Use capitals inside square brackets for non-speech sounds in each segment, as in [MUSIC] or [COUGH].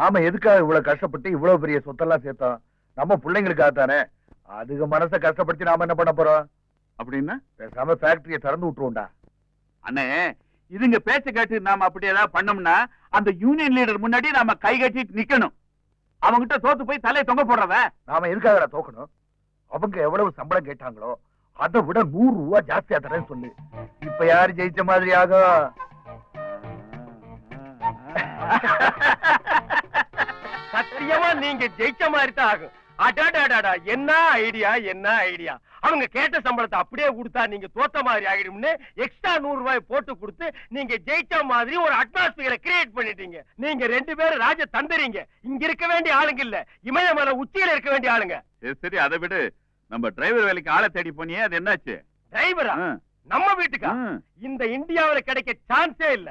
நாம எதுக்காக இவ்வளவு கஷ்டப்பட்டு இவ்வளவு பெரிய சொத்தெல்லாம் சேர்த்தோம்? நம்ம பிள்ளைங்களுக்காக தானே? அதுக மனசை கஷ்டப்படுத்தி நாம என்ன பண்ண போறோம்? அப்படின்னா? பேசாம ஃபேக்டரியை திறந்து விட்டுருவோம்டா. அண்ணே இதுங்க பேச்ச கேட்டு நாம அப்படி ஏதாவது பண்ணோம்னா அந்த யூனியன் லீடர் முன்னாடி நாம கை கட்டிட்டு நிக்கணும். அவங்கிட்ட தோத்து போய் தலையை தொங்க போடுறவ? நாம எதுக்காக தோக்கணும்? அவங்க எவ்வளவு சம்பளம் கேட்டாங்களோ அதை விட நூறு ரூபா ஜாஸ்தியா தரேன்னு சொல்லு. இப்ப யாரு ஜெயிச்ச மாதிரி ஆகும்? [LAUGHS] [LAUGHS] சத்தியமா நீங்க ஜெயிச்ச மாதிரி தான் ஆகும். அடாடாடாடா என்ன ஐடியா என்ன ஐடியா அவங்க கேட்ட சம்பளத்தை அப்படியே கொடுத்தா நீங்க தோத்த மாதிரி ஆகிடும்னு எக்ஸ்ட்ரா நூறு ரூபாய் போட்டு கொடுத்து நீங்க ஜெயிச்ச மாதிரி ஒரு அட்மாஸ்பியரை கிரியேட் பண்ணிட்டீங்க. நீங்க ரெண்டு பேரும் ராஜ தந்துறீங்க இங்க இருக்க வேண்டிய ஆளுங்க இல்ல. இமயமலை உச்சியில இருக்க வேண்டிய ஆளுங்க. சரி, அதை விடு. நம்ம டிரைவர் வேலைக்கு ஆளை தேடி போனியே அது என்னாச்சு? டிரைவரா நம்ம வீட்டுக்கா. இந்த இந்தியாவுல கிடைக்க சான்ஸே இல்ல.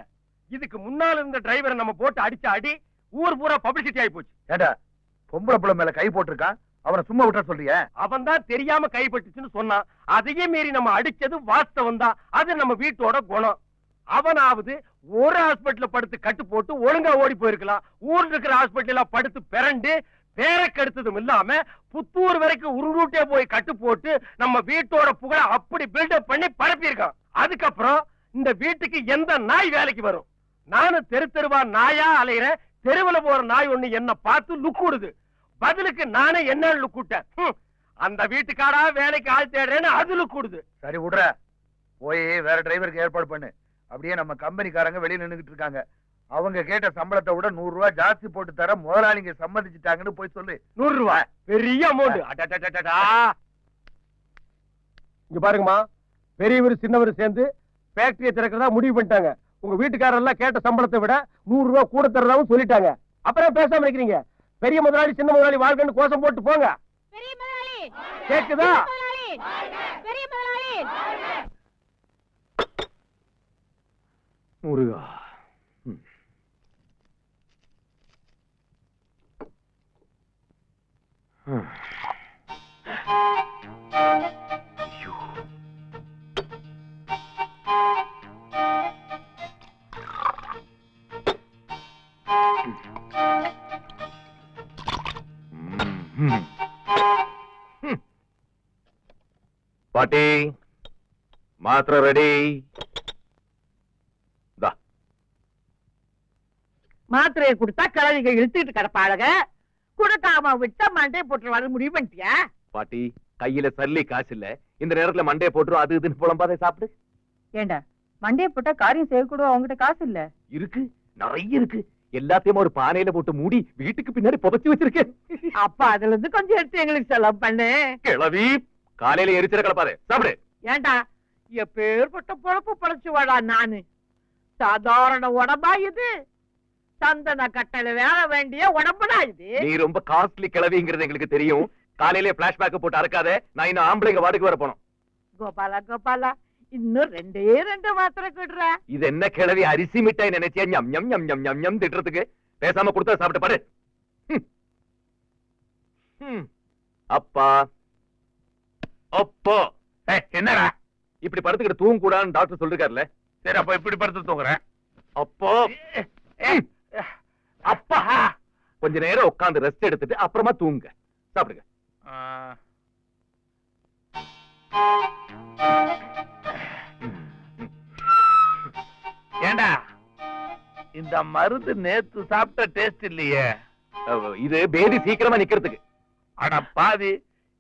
இதுக்கு முன்னால இருந்த டிரைவரை நம்ம போட்டு அடிச்ச அடி ஊர் பூரா பப்ளிசிட்டி ஆயி போச்சு. ஏடா பொம்பளை பிள்ளை மேல கை போட்டிருக்கான் அவனை சும்மா விட்ட சொல்றிய? அவன் தான் தெரியாம கைப்பட்டுச்சுன்னு சொன்னான். அதையே மீறி நம்ம அடிச்சது வாஸ்தவம் தான். அது நம்ம வீட்டோட குணம். அவனாவது ஒரு ஹாஸ்பிட்டல படுத்து கட்டு போட்டு ஒழுங்கா ஓடி போயிருக்கலாம். ஊர்ல இருக்கிற ஹாஸ்பிட்டல படுத்து பிறண்டு பேரை கெடுத்ததும் இல்லாம புத்தூர் வரைக்கும் உருண்டே போய் கட்டு போட்டு நம்ம வீட்டோட புகழ அப்படி பில்டப் பண்ணி பரப்பியிருக்கான். அதுக்கப்புறம் இந்த வீட்டுக்கு எந்த நாய் வேலைக்கு வரும்? நானும் தெரு தெருவா நாயா அலையிறேன் தெருவுல போற நாய் ஒண்ணு என்ன பார்த்து லுக்குடுது. பதிலுக்கு நானே என்ன லுக்குட்டேன். அந்த வீட்டுக்காரா வேலைக்கு ஆள் தேடுறேன்னு அது லுக்குடுது. சரி விடுற. போய் வேற டிரைவருக்கு ஏற்பாடு பண்ணு. அப்படியே நம்ம கம்பெனிக்காரங்க வெளிய நின்னுகிட்டு இருக்காங்க. அவங்க கேட்ட சம்பளத்தை விட நூறு ரூபாய் ஜாஸ்தி போட்டு தர முதலாளிங்க சம்மதிச்சுட்டாங்கன்னு போய் சொல்லு. நூறு ரூபாய் பெரிய அமௌண்ட் இங்க பாருங்கம்மா. பெரியவர் சின்னவர் சேர்ந்து ஃபேக்டரியை திறக்கிறதா முடிவு பண்ணிட்டாங்க. உங்க வீட்டுக்காரர் எல்லாம் கேட்ட சம்பளத்தை விட நூறு ரூபாய் கூட தர்றதாவும் சொல்லிட்டாங்க. அப்புறம் பேசாம இருக்கிறீங்க. பெரிய முதலாளி சின்ன முதலாளி வாழ்க்கைன்னு கோஷம் போட்டு போங்க. பெரிய முதலாளி! கேக்குதா? முதலாளி! பெரிய முதலாளி! பாட்டி மாத்திரை ரெடி. மாத்திரையை கொடுத்தா கிழவிக இழுத்துட்டு கிடப்பாளுக கொடுக்காம விட்டா மண்டே போட்டு வர முடிவு பண்ணிட்டியா பாட்டி கையில சல்லி காசு இல்ல. இந்த நேரத்துல மண்டைய போட்டுரும் அது இதுன்னு புலம்பாதை சாப்பிடு. ஏண்டா மண்டே போட்டா காரியம் செய்யக்கூட அவங்ககிட்ட காசு இல்ல. இருக்கு நிறைய இருக்கு. எல்லாத்தையும் ஒரு பானையில போட்டு மூடி வீட்டுக்கு பின்னாடி புதைச்சு வச்சிருக்கேன். அப்ப அதுல இருந்து கொஞ்சம் எடுத்து எங்களுக்கு செலவு பண்ணு. கிளவி காலையில எரிச்சிட கலப்பாதே சாப்பிடு. ஏண்டா எப்பேற்பட்ட பொழப்பு பொழைச்சு வாடா நானு. சாதாரண உடம்பா இது. சந்தன கட்டளை வேல வேண்டிய உடம்புடா இது. நீ ரொம்ப காஸ்ட்லி கிளவிங்கிறது எங்களுக்கு தெரியும். காலையில பிளாஷ்பேக் போட்டு அறக்காத. நான் இன்னும் ஆம்பளைங்க வாடகைக்கு வர போனோம். கோபாலா கோபாலா இன்னும் ரெண்டே ரெண்டு மாத்திரை கிடுற. இது என்ன கிளவி அரிசி மிட்டாய் நினைச்சியா? ஞம் ஞம் ஞம் ஞம் ஞம் ஞம் திட்டுறதுக்கு. பேசாம கொடுத்தா சாப்பிட்டு பாரு. அப்பா. அப்பா. என்னடா? இப்படி படுத்துக்கிட்டு தூங்க கூடாதுன்னு டாக்டர் சொல்லிருக்காருல்ல? சரி அப்ப இப்படி படுத்து தூங்குறேன் அப்போ. அப்பா. கொஞ்ச நேரம் உட்கார்ந்து ரெஸ்ட் எடுத்துட்டு அப்புறமா தூங்க. சாப்பிடுங்க. இந்த மருந்து நேத்து சாப்பிட்ட டேஸ்ட் இல்லையே. இது பேதி சீக்கிரமா நிக்கிறதுக்கு. அட பாவி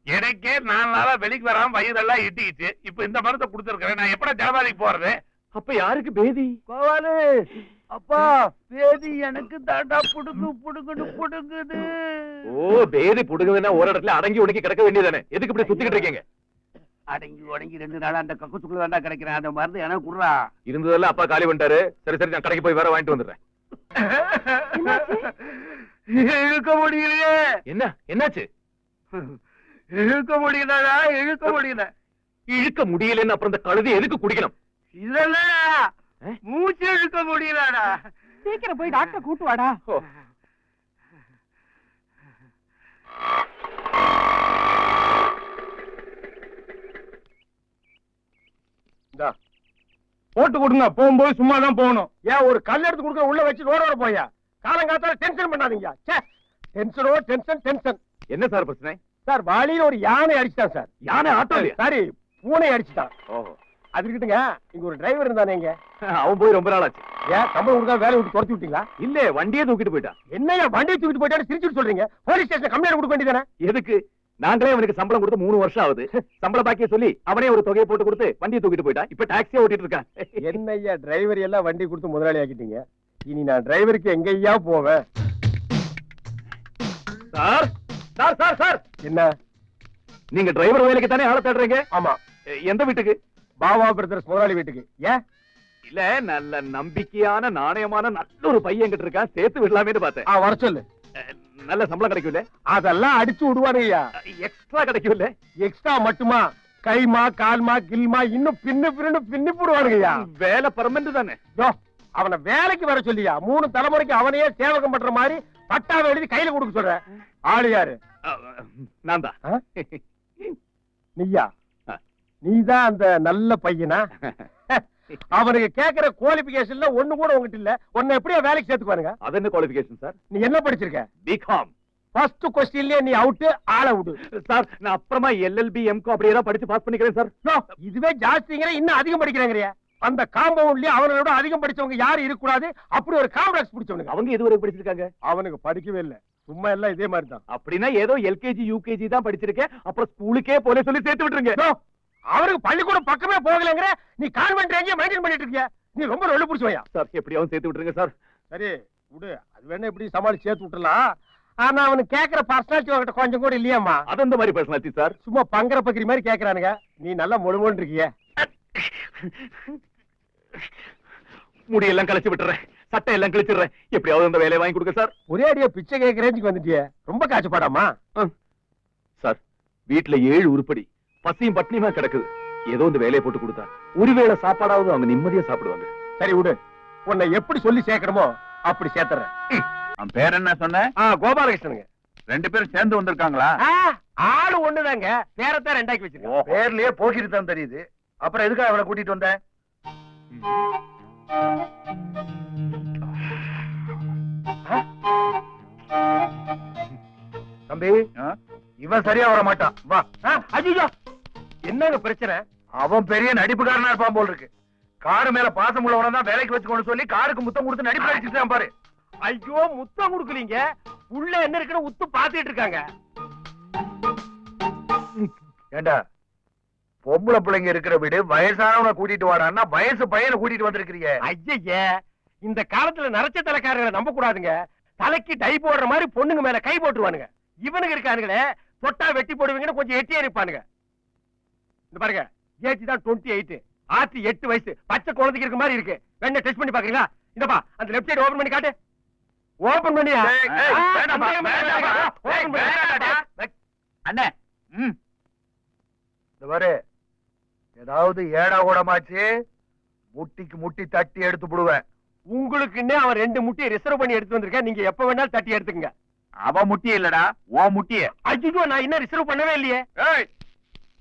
எனக்கே நாலு நாளா வெளிக்கு வராம வயிறெல்லாம் இட்டிக்கிச்சு இப்ப இந்த மருந்தை கொடுத்துருக்கேன் நான் எப்படா ஜனவாதிக்கு போறது? அப்ப யாருக்கு பேதி? கோவாலு அப்பா பேதி எனக்கு தாண்டா. புடுங்கு புடுங்குன்னு புடுங்குது. ஓ பேதி புடுங்குதுன்னா ஒரு இடத்துல அடங்கி உடங்கி கிடக்க வேண்டியதானே எதுக்கு இப்படி சுத்திக்கிட்டு இருக்கீங்க? அடங்கி உடங்கி ரெண்டு நாளா அந்த கக்கத்துக்குள்ள தாண்டா கிடைக்கிறேன். அந்த மருந்து எனக்கு குடுறா. இருந்ததெல்லாம் அப்பா காலி பண்ணிட்டாரு. சரி சரி நான் கடைக்கு போய் வேற வாங்கிட்டு வந்துடுறேன். இழுக்க முடியலையே. என்ன? என்னாச்சு? இழுக்க முடியலடா இழுக்க முடியல. இழுக்க முடியலன்னு அப்புறம் இந்த கழுதி எதுக்கு குடிக்கணும்? இதெல்லாம்? மூச்சு இழுக்க முடியலடா. சீக்கிரம் போய் டாக்டர் கூட்டு வாடா. போட்டு கொடுங்க போகும்போது சும்மா தான் போகணும். ஏன் ஒரு கல் எடுத்து கொடுக்க உள்ள வச்சு ரோட போயா? காலங்காத்தால டென்ஷன் பண்ணாதீங்க. ச்சே டென்ஷனோ டென்ஷன் டென்ஷன் என்ன சார் பிரச்சனை? சார் வாளியில ஒரு யானை அடிச்சிட்டான் சார். யானை ஆட்டோலயா சாரி பூனை அடிச்சிட்டான். ஓஹோ. அது இருக்கட்டுங்க இங்க ஒரு டிரைவர் இருந்தானே இங்க. அவன் போய் ரொம்ப நாள் ஆச்சு. ஏன் சம்பளம் கொடுத்தா வேலையை விட்டு துரத்தி விட்டீங்களா? இல்ல வண்டியே தூக்கிட்டு போயிட்டான். என்னையா வண்டியை தூக்கிட்டு போயிட்டாரு சிரிச்சுட்டு சொல்றீங்க? போலீஸ் ஸ்டேஷன் கம்ப்ளைண்ட் கொடுக்க வேண்டியதானே எதுக்கு? நாங்களே அவனுக்கு சம்பளம் கொடுத்து மூணு வருஷம் ஆகுது. சம்பள பாக்கிய சொல்லி அவனே ஒரு தொகையை போட்டு கொடுத்து வண்டியை தூக்கிட்டு போயிட்டான் இப்ப டாக்ஸியே ஓட்டிட்டு இருக்கான். என்னய்யா டிரைவர் எல்லாம் வண்டி கொடுத்து முதலாளி ஆக்கிட்டீங்க. இனி நான் டிரைவருக்கு எங்கய்யா போவேன்? Sir sir sir sir. என்ன? நீங்க டிரைவர் வேலைக்கு தானே ஆள தேடுறீங்க? ஆமா. எந்த வீட்டுக்கு? பாபா பிரதர்ஸ் முதலாளி வீட்டுக்கு. ஏன்? இல்ல நல்ல நம்பிக்கையான நாணயமான நல்ல ஒரு பையன் கிட்ட இருக்கான். சேர்த்து விடலாமேன்னு பார்த்தேன். வர சொல்லு. நல்ல சம்பளம் கிடைக்கும்ல? அதெல்லாம் அடிச்சு விடுவானுங்கய்யா எக்ஸ்ட்ரா கிடைக்கும்ல? எக்ஸ்ட்ரா மட்டுமா? கைமா கால்மா கில்மா இன்னும் பின்னு பின்னு பின்னி போடுவானுங்கய்யா வேலை பர்மனன்ட் தானே. அவனை வேலைக்கு வர சொல்லியா? மூணு தலைமுறைக்கு அவனையே சேவகம் பண்ற மாதிரி பட்டாவை எழுதி கையில கொடுக்க சொல்ற. ஆளு யாரு? நான் தான்? நீயா. நீதான் அந்த நல்ல பையனா? [LAUGHS] அவனுக்கு கேக்குற குவாலிபிகேஷன்ல ஒண்ணு கூட உங்ககிட்ட இல்ல. உன்னை எப்படியா வேலைக்கு சேர்த்துக்குவானுங்க அது என்ன குவாலிபிகேஷன் சார் நீ என்ன படிச்சிருக்க? பிகாம் ஃபர்ஸ்ட் கொஸ்டின்லயே நீ அவுட் ஆள விடு. சார் நான் அப்புறமா எல்எல்பி எம்கோ அப்படியே தான் படிச்சு பாஸ் பண்ணிக்கிறேன் சார் இதுவே ஜாஸ்திங்கிற இன்னும் அதிகம் படிக்கிறாங்கறியா அந்த காம்பவுண்ட்லயே அவனை விட அதிகம் படிச்சவங்க யாரும் இருக்க கூடாது அப்படி ஒரு காம்ப்ளெக்ஸ் பிடிச்சவனுங்க. அவங்க எதுவரை படிச்சிருக்காங்க. அவனுக்கு படிக்கவே இல்ல. சும்மா எல்லாம் இதே மாதிரி தான் அப்படின்னா ஏதோ எல்கேஜி யூகேஜி தான் படிச்சிருக்கேன். அப்புறம் ஸ்கூலுக்கே போல சொல்லி சேர்த்து விட்டுருங்க. யோ, அவனுக்கு பள்ளிக்கூடம் பக்கமே போகலங்கிற நீ கான்வென்ட் ரேஞ்சே மெயின்டைன் பண்ணிட்டு இருக்கிய? நீ ரொம்ப ரொம்ப பிடிச்சவையா சார் எப்படியாவது சேர்த்து விட்டுருங்க சார். சரி விடு. அது வேணா எப்படி சமாளிச்சு சேர்த்து விட்டுலாம் ஆனா அவனுக்கு கேக்குற பர்சனாலிட்டி உங்ககிட்ட கொஞ்சம் கூட இல்லையாம்மா. அது அந்த மாதிரி பர்சனாலிட்டி சார். சும்மா பங்கர பக்கிரி மாதிரி கேக்குறானுங்க. நீ நல்லா முழுமுன்னு இருக்கிய. முடியெல்லாம் கழிச்சு விட்டுறேன். சட்டை எல்லாம் கிழிச்சிடுறேன். எப்படியாவது அந்த வேலையை வாங்கி கொடுங்க சார். ஒரே அடியா பிச்சை கேட்க ரேஞ்சுக்கு வந்துட்டியே. ரொம்ப காய்ச்சப்பாடாமா சார் வீட்டுல ஏழு உருப்படி. பசியும் பட்னியுமா கிடக்குது? ஏதோ இந்த வேலையை போட்டு கொடுத்தா. ஒருவேளை சாப்பாடாவது அவங்க நிம்மதியா சாப்பிடுவாங்க. சரி விடு. உன்னை எப்படி சொல்லி சேர்க்கணுமோ அப்படி சேர்த்துறேன். அவன் பேர் என்ன சொன்ன? கோபாலகிருஷ்ணனுங்க. ரெண்டு பேரும் சேர்ந்து வந்திருக்காங்களா? ஆளு ஒண்ணுதாங்க. பேரத்தான் ரெண்டாக்கி வச்சிருக்கேன். பேர்லயே போக்கிட்டு தான் தெரியுது. அப்புறம் எதுக்கு அவனை கூட்டிட்டு வந்த? தம்பி? இவன் சரியா வர மாட்டான் வா ஐயோ! என்னங்க பிரச்சனை? அவன் பெரிய நடிப்புக்காரனா இருப்பான் போல் இருக்கு. காரு மேல பாசம் உள்ளவன தான் வேலைக்கு வச்சுக்கோன்னு சொல்லி காருக்கு முத்தம் கொடுத்து நடிப்பு அடிச்சுட்டான் பாரு. ஐயோ முத்தம் கொடுக்கலீங்க. உள்ள என்ன இருக்குன்னு உத்து பாத்துட்டு இருக்காங்க. ஏண்டா பொம்பளை பிள்ளைங்க இருக்கிற வீடு வயசானவனை கூட்டிட்டு வாடான்னா வயசு பையனை கூட்டிட்டு வந்திருக்கிறீங்க. ஐயய்ய இந்த காலத்துல நரச்ச தலைக்காரங்களை நம்ப கூடாதுங்க தலைக்கு டை போடுற மாதிரி பொண்ணுங்க மேல கை போட்டுருவானுங்க. இவனுங்க இருக்கானுங்களே தொட்டா வெட்டி போடுவீங்கன்னு கொஞ்சம் எட்டியா இருப்பானுங்க இந்த பாருங்க ஏஜ் தான் டுவெண்ட்டி எயிட் ஆத்தி எட்டு வயசு பச்சை குழந்தைக்கு இருக்க மாதிரி இருக்கு. வேணா டெஸ்ட் பண்ணி பாக்குறீங்களா? இந்தப்பா அந்த லெஃப்ட் சைடு ஓபன் பண்ணி காட்டு. ஓபன் பண்ணி. அண்ணே இந்த பாரு ஏதாவது ஏடா கூடமாச்சு முட்டிக்கு முட்டி தட்டி எடுத்து விடுவேன் உங்களுக்குன்னே அவன் ரெண்டு முட்டையை ரிசர்வ் பண்ணி எடுத்து வந்திருக்கேன். நீங்க எப்ப வேணாலும் தட்டி எடுத்துக்கங்க. அவ முட்டிய இல்லடா ஓ முட்டிய. ஐயோ நான் இன்னும் ரிசர்வ் பண்ணவே இல்லையே. ஏய்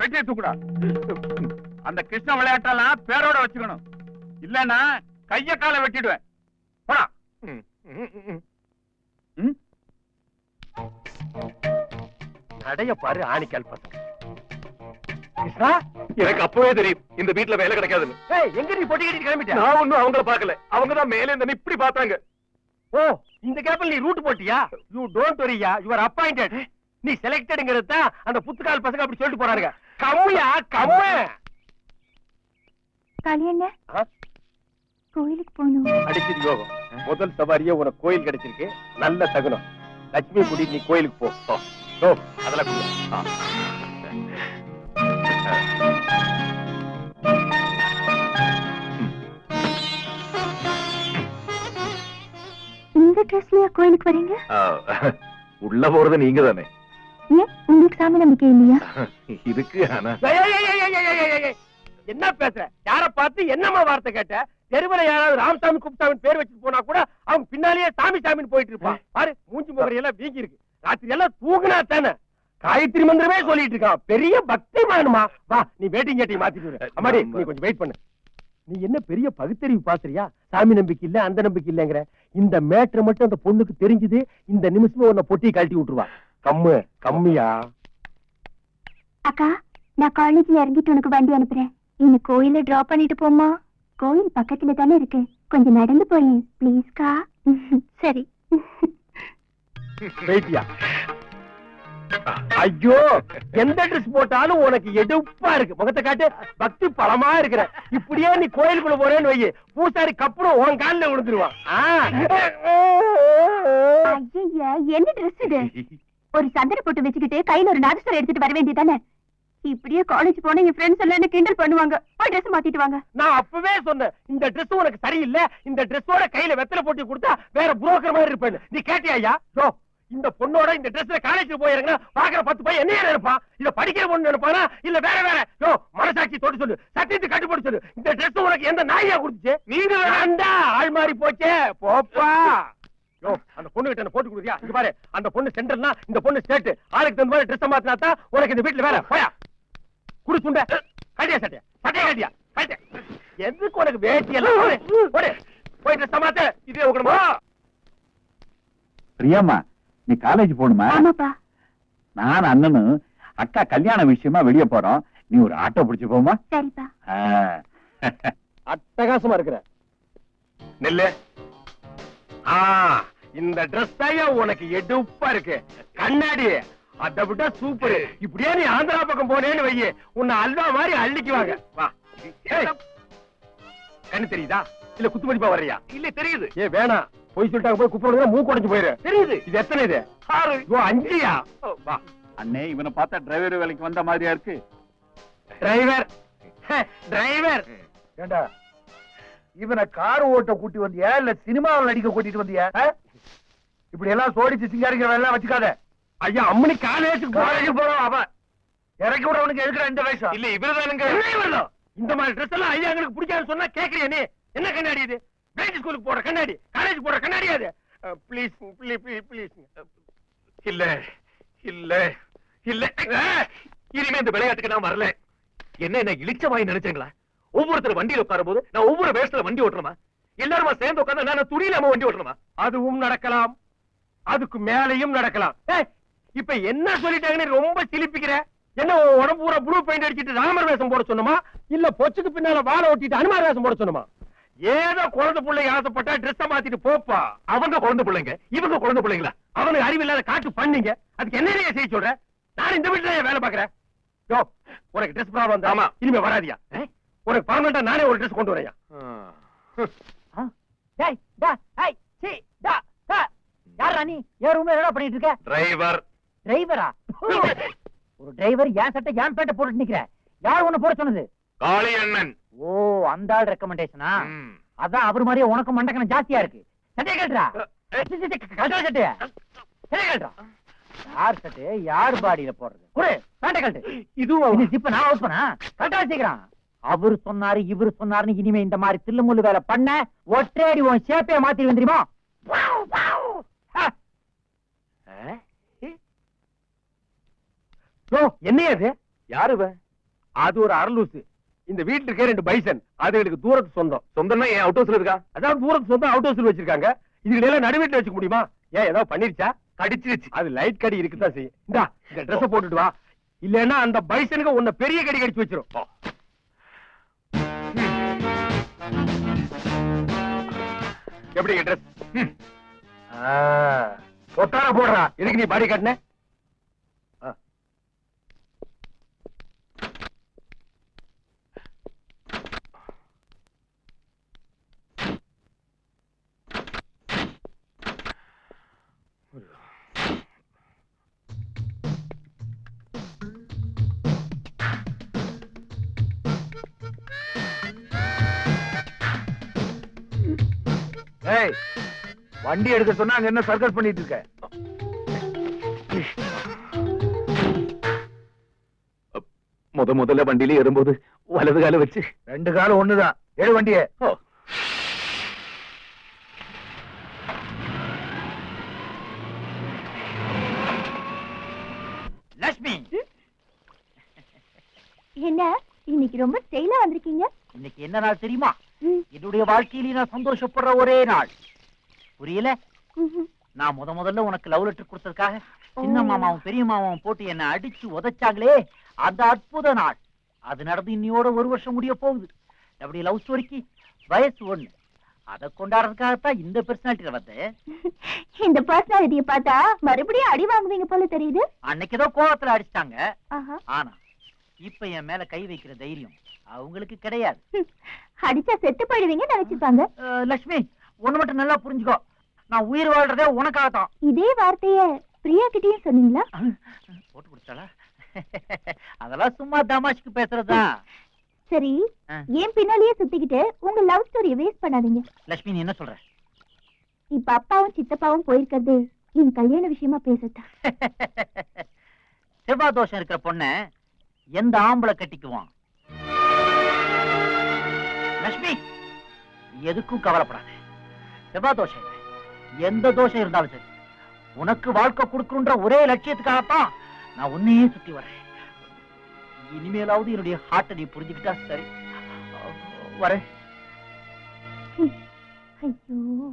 பெட்டியை தூக்குடா. அந்த கிருஷ்ண விளையாட்டெல்லாம் பேரோட வச்சுக்கணும். இல்லன்னா கைய காலை வெட்டிடுவேன். போடா? நடைய பாரு ஆணிக்கால் பசங்க கிருஷ்ணா? எனக்கு அப்பவே தெரியும். இந்த வீட்டுல வேலை கிடைக்காதுன்னு. எங்க நீ பொட்டி கட்டிட்டு கிளம்பிட்ட? நான் ஒண்ணும் அவங்கள பார்க்கல. அவங்க தான் மேலே இருந்து இப்படி பார்த்தாங்க. ஓ இந்த கேப்ல நீ ரூட் போட்டியா? யூ டோன்ட் வரியா யூ ஆர் அப்பாயிண்டட் நீ செலக்டட்ங்கிறது தான் அந்த புத்துக்கால் பசங்க அப்படி சொல்லிட்டு போறானுங்க. கம்மியா கம்மு. கல்யாண? கோயிலுக்கு போகணும். அடிச்சது யோகம். முதல் சவாரியே உனக்கு கோயில் கிடைச்சிருக்கு. நல்ல தகுனம். லட்சுமி குடி நீ கோயிலுக்கு போ. அதெல்லாம். இந்த ட்ரெஸ்லயா கோயிலுக்கு வரீங்க? உள்ள போறது நீங்க தானே ஏன்? உங்களுக்கு சாமி நம்பிக்கை இல்லையா? [LAUGHS] இதுக்கு ஆனா. என்ன பேசுற? யார பார்த்து என்னமா வார்த்தை கேட்ட? தெருவுல யாராவது ராமசாமி குப்தாமின் பேர் வச்சுட்டு போனா கூட அவங்க பின்னாலேயே சாமி சாமின்னு போயிட்டு இருப்பான் பாரு மூஞ்சி முகரை எல்லாம் வீங்கி இருக்கு. ராத்திரி எல்லாம் தூங்குனா தானே? காயத்ரி மந்திரமே சொல்லிட்டு இருக்கான். பெரிய பக்தி வேணுமா வா நீ வெயிட்டிங் கேட்டி மாத்திட்டு. அம்மாடி நீ கொஞ்சம் வெயிட் பண்ணு. நீ என்ன பெரிய பகுத்தறிவு பாக்குறியா சாமி நம்பிக்கை இல்ல அந்த நம்பிக்கை இல்லங்கிற. இந்த மேட்ரு மட்டும் அந்த பொண்ணுக்கு தெரிஞ்சது இந்த நிமிஷமே உன்னை பொட்டி கழட்டி விட்டுருவா. கம்மு கம்மியா? அக்கா நான் காலேஜ்ல இறங்கிட்டு உனக்கு வண்டி அனுப்புறேன். இன்னும் கோயில டிராப் பண்ணிட்டு போமா கோயில் பக்கத்துல தானே இருக்கு. கொஞ்சம் நடந்து போய் ப்ளீஸ்க்கா சரி. வெயிட்டியா ஐயோ எந்த ட்ரெஸ் போட்டாலும் உனக்கு எடுப்பா இருக்கு. முகத்தை காட்டு பக்தி பலமா இருக்கிற. இப்படியே நீ கோயிலுக்குள்ள போறேன்னு வை பூசாரி கப்புறம் உன் காலில் விழுந்துருவான். என்ன ட்ரெஸ் இது? ஒரு சந்தன போட்டு வச்சுக்கிட்டு கையில ஒரு நாதஸ்வரம் எடுத்துட்டு வர வேண்டியதானே? இப்படியே காலேஜ் போனா என் ஃப்ரெண்ட்ஸ் எல்லாம் என்ன கிண்டல் பண்ணுவாங்க? போய் ட்ரெஸ் மாத்திட்டு வாங்க. நான் அப்பவே சொன்னேன் இந்த Dress உனக்கு சரியில்லை இந்த ட்ரெஸ்ஸோட கையில வெத்தலை போட்டு கொடுத்தா வேற புரோக்கர் மாதிரி இருப்பேன்னு நீ கேட்டியா யோ இந்த பொண்ணோட இந்த ட்ரெஸ்ல காலேஜ் போயிருங்க பாக்குற பத்து பையன் என்ன நினைப்பான் இத படிக்கிற பொண்ணு நினைப்பானா? இல்ல வேற வேற? யோ மனசாட்சி தொட்டு சொல்லு. சத்தியத்தை கட்டுப்பட்டு சொல்லு. இந்த Dress உனக்கு எந்த நாயா கொடுத்துச்சு? நீங்க வேண்டா ஆள் மாறி போச்சே? போப்பா. யோ அந்த பொண்ணு கிட்ட என்ன போட்டு கொடுத்தியா இங்க பாரு அந்த பொண்ணு சென்டர்னா இந்த பொண்ணு ஸ்டேட் ஆளுக்கு தகுந்த மாதிரி ட்ரெஸ் மாத்தினா தான் உனக்கு இந்த வீட்டுல வேலை. போயா. குடு சுண்ட கட்டியா சட்டையா? சட்டையா கட்டியா கட்டியா எதுக்கு உனக்கு வேட்டி எல்லாம்? போடு, போய் ட்ரெஸ் மாத்த. இதே உக்கணுமா பிரியாமா நீ காலேஜ் போகணுமா? ஆமாப்பா. நான் அண்ணனும் அக்கா கல்யாண விஷயமா வெளிய போறோம். நீ ஒரு ஆட்டோ பிடிச்சு போமா சரிப்பா. அட்டகாசமா இருக்கிற. நெல்லு. இந்த ட்ரெஸ் தான் உனக்கு எடுப்பா இருக்கு. கண்ணாடி அதை விட சூப்பர் இப்படியே நீ ஆந்திரா பக்கம் போனேன்னு வையே உன்னை அல்வா மாதிரி அள்ளிக்குவாங்க. வா. கண்ணு தெரியுதா? இல்ல குத்து மதிப்பா வர்றியா? இல்ல தெரியுது. ஏ வேணாம் போய் சொல்லிட்டாங்க போய் குப்பிடுங்க மூக்கு உடைஞ்சு போயிரு. தெரியுது. இது எத்தனை இது? ஆறு. ஓ அஞ்சியா? வா. அண்ணே இவனை பார்த்தா டிரைவர் வேலைக்கு வந்த மாதிரியா இருக்கு? டிரைவர் டிரைவர் ஏண்டா? இவனை கார் ஓட்ட கூட்டி வந்தியா இல்ல சினிமாவில் நடிக்க கூட்டிட்டு வந்தியா? இப்படி எல்லாம் சோடிச்சு சிங்காரிக்கிற வேலை வச்சுக்காத. ஐயா அம்மனி காலேஜுக்கு காலேஜ் போறோம் அவன் இறக்கி விட உனக்கு எதுக்குற இந்த வயசு? இல்ல இவருதானுங்க இந்த மாதிரி ட்ரெஸ் எல்லாம் ஐயா எங்களுக்கு பிடிக்காதுன்னு சொன்னா கேக்குறியா நீ? என்ன கண்ணாடி இது? பிரைட் ஸ்கூலுக்கு போற கண்ணாடி. காலேஜ் போற கண்ணாடி அது? ப்ளீஸ் ப்ளீஸ் ப்ளீஸ் ப்ளீஸ் இல்ல இல்ல இல்ல. இனிமே இந்த விளையாட்டுக்கு நான் வரல. என்ன என்ன இளிச்சவாய் நினைச்சீங்களா? ஒவ்வொருத்தர் வண்டியில உட்காரும் போது நான் ஒவ்வொரு வேஷத்துல வண்டி ஓட்டுறமா எல்லாருமா சேர்ந்து உட்கார்ந்தா நான் துணியிலாம வண்டி ஓட்டுறமா அதுவும் நடக்கலாம். அதுக்கு மேலையும் நடக்கலாம். இப்ப என்ன சொல்லிட்டாங்கன்னு ரொம்ப சிலிப்பிக்கிற? என்ன உடம்பு பூரா ப்ளூ பெயிண்ட் அடிச்சிட்டு ராமர் வேஷம் போட சொன்னமா? இல்ல பொச்சுக்கு பின்னால வாழை ஓட்டிட்டு அனுமார் வேஷம் போட சொன்னமா? ஏதோ குழந்தை பிள்ளை ஆசைப்பட்டா ட்ரெஸ் மாத்திட்டு போப்பா. அவங்க குழந்தை பிள்ளைங்க இவங்க குழந்தை பிள்ளைங்களா? அவனுக்கு அறிவில்லாத காட்டு பண்ணீங்க. அதுக்கு என்ன செய்ய சொல்ற? நான் இந்த வீட்டுல வேலை பாக்குறேன் யோ உனக்கு ட்ரெஸ் ப்ராப்ளம் ஆமா. இனிமே வராதியா? உனக்கு பர்மனண்டா நானே ஒரு ட்ரெஸ் கொண்டு வரையா டேய் டா ஹை சி டா டா யாரா நீ? ஏன் ரூம்ல என்ன பண்ணிட்டு இருக்க? டிரைவர் டிரைவரா ஒரு டிரைவர் ஏன் சட்டை ஏன் பேட்டை போட்டுட்டு நிக்கிற? யார் உன்னை போட சொன்னது? காளி அண்ணன். ஓ அந்த ஆள் ரெக்கமெண்டேஷனா. அதான் அவர் மாதிரியே உனக்கு மண்டக்கணம் ஜாஸ்தியா இருக்கு. சட்டையை சட்டையை. கழட்டுறா யார் சட்டையை யார் பாடியில போடுறது? குடு பேண்டை கழட்டு. இதுவும் இது ஜிப்ப நான் அவுட் பண்ணா கரெக்டா வச்சுக்கிறான் அவர் சொன்னாரு இவர் சொன்னாருன்னு இனிமே இந்த மாதிரி தில்லுமுள்ளு வேலை பண்ண ஒற்றையடி உன் ஷேப்பே மாத்தி யோ என்னையா அது யாரு இவன்? அது ஒரு அரலூசு இந்த வீட்டுல இருக்க ரெண்டு பைசன். அது எனக்கு தூரத்து சொந்தம். சொந்தம்னா என் அவுட் ஹவுஸ்ல இருக்கா? அதான் தூரத்து சொந்தம் அவுட் ஹவுஸ்ல வச்சிருக்காங்க. இதுல எல்லாம் நடுவீட்டுல வச்சுக்க முடியுமா? ஏன் ஏதாவது பண்ணிருச்சா? கடிச்சிருச்சு. அது லைட் கடி இருக்குதான் செய்யும். இந்தா இந்த ட்ரெஸ் போட்டுட்டு வா. இல்லன்னா அந்த பைசனுக்கு உன்னை பெரிய கடி கடிச்சு வச்சிரும். எப்படி ட்ரெஸ் ஒட்டார போடுறா. எதுக்கு நீ பாடி கட்டின? ஏய் வண்டி எடுக்க சொன்னா அங்க என்ன சர்க்கஸ் பண்ணிட்டு இருக்க? முத முதல்ல வண்டியில ஏறும்போது வலது கால வச்சு. ரெண்டு காலம் ஒண்ணுதான். எடு வண்டியை. லட்சுமி என்ன இன்னைக்கு ரொம்ப ஸ்டைலா வந்திருக்கீங்க? இன்னைக்கு என்ன நாள் தெரியுமா? என்னுடைய வாழ்க்கையில நான் சந்தோஷப்படுற ஒரே நாள். புரியல. நான் முத முதல்ல உனக்கு லவ் லெட்டர் கொடுத்ததுக்காக சின்ன. மாமாவும் பெரிய மாமாவும் போட்டு என்ன அடிச்சு உதைச்சாங்களே அந்த அற்புத நாள். அது நடந்து இன்னையோட ஒரு வருஷம் முடிய போகுது. அப்படி லவ் ஸ்டோரிக்கு வயசு ஒண்ணு. அதை கொண்டாடுறதுக்காகத்தான் இந்த பர்சனாலிட்டியில வந்தேன். இந்த பர்சனாலிட்டிய பார்த்தா மறுபடியும் அடி வாங்குவீங்க போல தெரியுது. அன்னைக்கு ஏதோ கோவத்துல அடிச்சிட்டாங்க. ஆனா இப்ப என் மேல கை வைக்கிற தைரியம் அவங்களுக்கு கிடையாது. அடிச்சா செத்து போயிடுவீங்க நினைச்சுப்பாங்க அஹ், லட்சுமி ஒண்ணு மட்டும் நல்லா புரிஞ்சுக்கோ. நான் உயிர் வாழ்றதே உனக்காகத்தான். இதே வார்த்தைய பிரியா கிட்டயும் சொன்னீங்களா? போட்டு கொடுத்தாளா? அதெல்லாம் சும்மா தமாஷ்க்கு பேசுறதுதான் சரி. ஏன் பின்னாலேயே சுத்திக்கிட்டு உங்க லவ் ஸ்டோரிய வேஸ்ட் பண்ணாதீங்க. லட்சுமி நீ என்ன சொல்ற? இப்ப அப்பாவும் சித்தப்பாவும் போயிருக்கிறது என் கல்யாண விஷயமா பேசத்தான் [LAUGHS] செவ்வாய் தோஷம் இருக்கிற பொண்ண எந்த ஆம்பளை கட்டிக்குவான்? எதுக்கும் கவலைப்படாத. செவ்வாய் தோஷம் எந்த தோஷம் இருந்தாலும் சரி. உனக்கு வாழ்க்கை கொடுக்கணுன்ற ஒரே லட்சியத்துக்காகத்தான் நான் உன்னையே சுத்தி வரேன் இனிமேலாவது என்னுடைய ஹார்ட்டை நீ புரிஞ்சுக்கிட்டா சரி. வரேன். ஐயோ.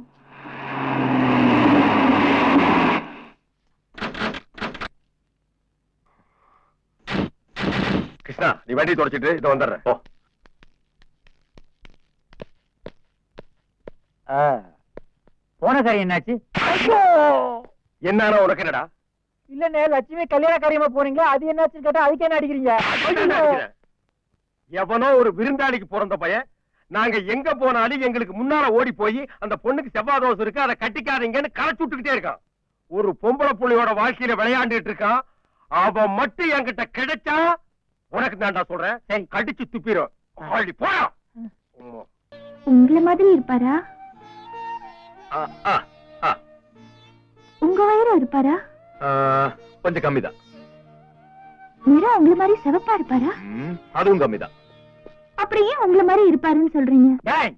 கிருஷ்ணா நீ வண்டி தொடச்சிட்டு இதை வந்துடுறேன். போன காரியம் என்னாச்சு? என்னன்னா உனக்கு என்னடா? இல்லண்ணே லட்சுமி கல்யாண காரியமா போனீங்களா? அது என்னாச்சுன்னு கேட்டா அதுக்கு என்ன அடிக்கிறீங்க? எவனோ ஒரு விருந்தாளிக்கு பிறந்த பையன் நாங்க எங்க போனாலும் எங்களுக்கு முன்னால ஓடி போய் அந்த பொண்ணுக்கு செவ்வாய் தோசை இருக்கு அதை கட்டிக்காதீங்கன்னு களைச்சு விட்டுக்கிட்டே இருக்கான். ஒரு பொம்பளை புள்ளியோட வாழ்க்கையில விளையாண்டுட்டு இருக்கான். அவன் மட்டும் என்கிட்ட கிடைச்சா உனக்கு தான்டா சொல்றேன். கடிச்சு ஆளி போடா. உங்கள மாதிரி இருப்பாரா? உங்க வயிறு இருப்பாரா கொஞ்சம் கம்மிதான். நிறம் உங்கள மாதிரி சிவப்பா இருப்பாரா? அதுவும் கம்மிதான். அப்படி ஏன் உங்கள மாதிரி இருப்பாருன்னு சொல்றீங்க? டேய்,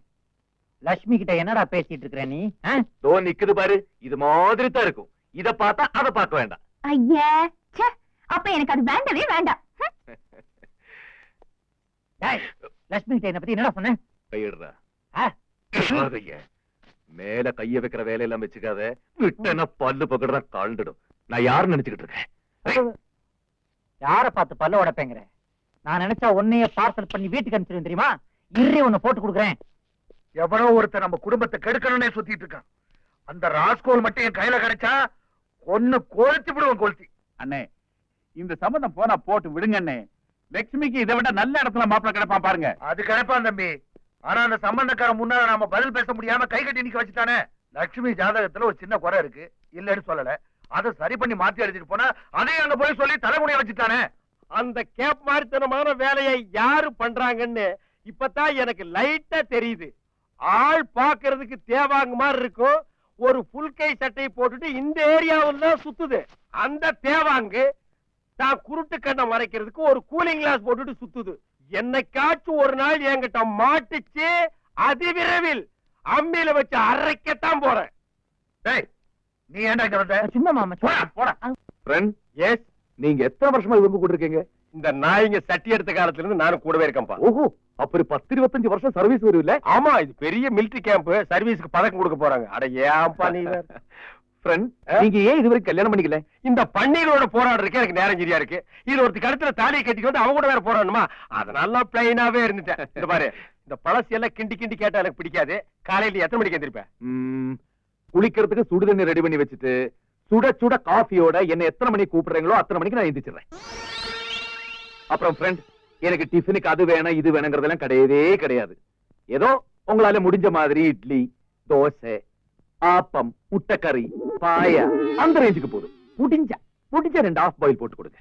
லட்சுமி கிட்ட என்னடா பேசிட்டு இருக்கிற நீ? தோ நிக்குது பாரு. இது மாதிரி தான் இருக்கும். இத பார்த்தா அதை பார்க்க வேண்டாம். ஐயா ச்சே. அப்ப எனக்கு அது வேண்டவே வேண்டாம். லட்சுமி கிட்ட என்ன பத்தி என்னடா சொன்ன? கையிடுறா மேல கைய வைக்கிற வேலையெல்லாம் வச்சுக்காத. விட்டனா பல்லு பக்கடா கழண்டுடும் நான் யாரு நினைச்சுக்கிட்டு இருக்கேன்? யார பார்த்து பல்ல உடப்பேங்கிற? நான் நினைச்சா உன்னைய பார்சல் பண்ணி வீட்டுக்கு அனுப்பிச்சிருவேன் தெரியுமா? இரு உன்னை போட்டு கொடுக்குறேன். எவனோ ஒருத்தன் நம்ம குடும்பத்தை கெடுக்கணும்னே சுத்திட்டு இருக்கான். அந்த ராஸ்கோல் மட்டும் என் கையில கிடைச்சா ஒன்னு கொளுத்தி விடுவோம் கொளுத்தி. அண்ணே இந்த சம்பந்தம் போனா போட்டு விடுங்க அண்ணே. லட்சுமிக்கு இதை விட நல்ல இடத்துல மாப்பிள்ள கிடைப்பான் பாருங்க. அது கிடைப்பான் தம்பி. ஆனா அந்த சம்பந்தக்காரன் முன்னால நாம பதில் பேச முடியாம கை கட்டி நிக்க வச்சுட்டானே? லட்சுமி ஜாதகத்துல ஒரு சின்ன குறை இருக்கு. இல்லன்னு சொல்லல. அதை சரி பண்ணி மாத்தி அடிச்சிட்டு போனா அதையும் அங்க போய் சொல்லி தலைமுடிய வச்சுட்டானே? அந்த கேப் மாதிரித்தனமான வேலையை யாரு பண்றாங்கன்னு இப்பதான் எனக்கு லைட்டா தெரியுது. ஆள் பாக்குறதுக்கு தேவாங்க மாதிரி இருக்கும். ஒரு புல்கை சட்டையை போட்டுட்டு இந்த ஏரியாவில் தான் சுத்துது. அந்த தேவாங்கு தான் குருட்டு கண்ணை மறைக்கிறதுக்கு ஒரு கூலிங் கிளாஸ் போட்டுட்டு சுத்துது. என்னைக்காச்சும் ஒரு நாள் என்கிட்ட மாட்டுச்சு அதிவிரைவில் அம்மியில வச்சு அரைக்கத்தான் போறேன். டேய் நீ ஏன்டா மாமா போடா ஃப்ரெண்ட் எஸ் நீங்க எத்தனை வருஷமா இவங்க கூட இருக்கீங்க? இந்த நாய்ங்க சட்டி எடுத்த காலத்துல இருந்து நானும் கூடவே இருக்கேன்ப்பா. ஓஹோ அப்படி பத்து இருபத்தஞ்சு வருஷம் சர்வீஸ் வரும்ல ஆமா இது பெரிய மிலிட்டரி கேம்ப் சர்வீஸ்க்கு பதக்கம் கொடுக்க போறாங்க. அட ஏன்பா நீ? [LAUGHS] ஃப்ரெண்ட் நீங்க ஏன் இதுவரைக்கும் கல்யாணம் பண்ணிக்கல? இந்த பன்னீரோட போராடுறதுக்கு எனக்கு நேரம் சரியா இருக்கு. இது ஒருத்தி கழுத்துல தாலியை கட்டிட்டு வந்து அவங்க கூட வேற போராடணுமா? அதனால பிளைனாவே இருந்துட்டேன். இந்த பாரு இந்த பழசு எல்லாம் கிண்டி கிண்டி கேட்டா எனக்கு பிடிக்காது. காலையில எத்தனை மணிக்கு எந்திரிப்பேன் குளிக்கிறதுக்கு சுடு தண்ணி ரெடி பண்ணி வச்சுட்டு சுட சுட காஃபியோட என்ன எத்தனை மணிக்கு கூப்பிடுறீங்களோ அத்தனை மணிக்கு நான் எந்திரிச்சிடுறேன். அப்புறம் ஃப்ரெண்ட் எனக்கு டிஃபனுக்கு அது வேணும் இது வேணுங்கிறதெல்லாம் கிடையவே கிடையாது. ஏதோ உங்களால முடிஞ்ச மாதிரி இட்லி தோசை ஆப்பம் முட்டைக்கறி பாயா அந்த ரேஞ்சுக்கு போதும். முடிஞ்சா முடிஞ்சா ரெண்டு ஆஃப் பாயில் போட்டு கொடுங்க.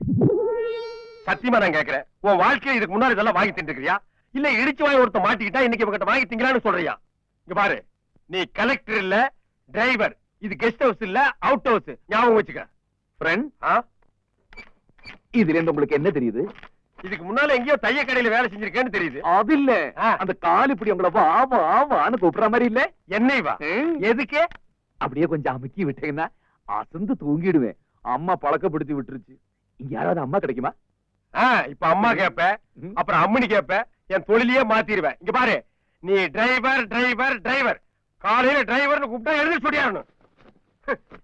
சத்தியமா நான் கேக்குறேன் உன் வாழ்க்கையில இதுக்கு முன்னாடி இதெல்லாம் வாங்கி தின்றுக்கிறியா இல்ல இடிச்சு வாங்கி ஒருத்த மாட்டிக்கிட்டா இன்னைக்கு இவங்கிட்ட வாங்கி திங்கலான்னு சொல்றியா? இங்க பாரு நீ கலெக்டர் இல்ல டிரைவர் இது கெஸ்ட் ஹவுஸ் இல்ல அவுட் ஹவுஸ் ஞாபகம் வச்சுக்க. ஃப்ரெண்ட்? இதுல இருந்து உங்களுக்கு என்ன தெரியுது? இதுக்கு முன்னால எங்கேயோ தைய கடையில வேலை செஞ்சிருக்கேன்னு தெரியுது. அது இல்ல. அந்த கால் இப்படி உங்களை வா வா வான்னு கூப்பிடுற மாதிரி இல்ல? என்னை வா. எதுக்கு? அப்படியே கொஞ்சம் அமுக்கி விட்டீங்கன்னா அசந்து தூங்கிடுவேன். அம்மா பழக்கப்படுத்தி விட்டுருச்சு. இங்க யாராவது அம்மா கிடைக்குமா? இப்ப அம்மா கேப்ப அப்புறம் அம்மனி கேப்ப என் தொழிலையே மாத்திருவேன். இங்க பாரு நீ டிரைவர் டிரைவர் டிரைவர் காலையில டிரைவர்னு கூப்பிட்டா எழுதி சொல்லியாரணும்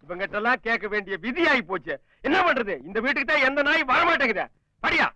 இவங்கிட்ட எல்லாம் கேட்க வேண்டிய விதி ஆகி போச்சு. என்ன பண்றது? இந்த வீட்டுக்கு தான் எந்த நாய் வரமாட்டேங்குது. படியா?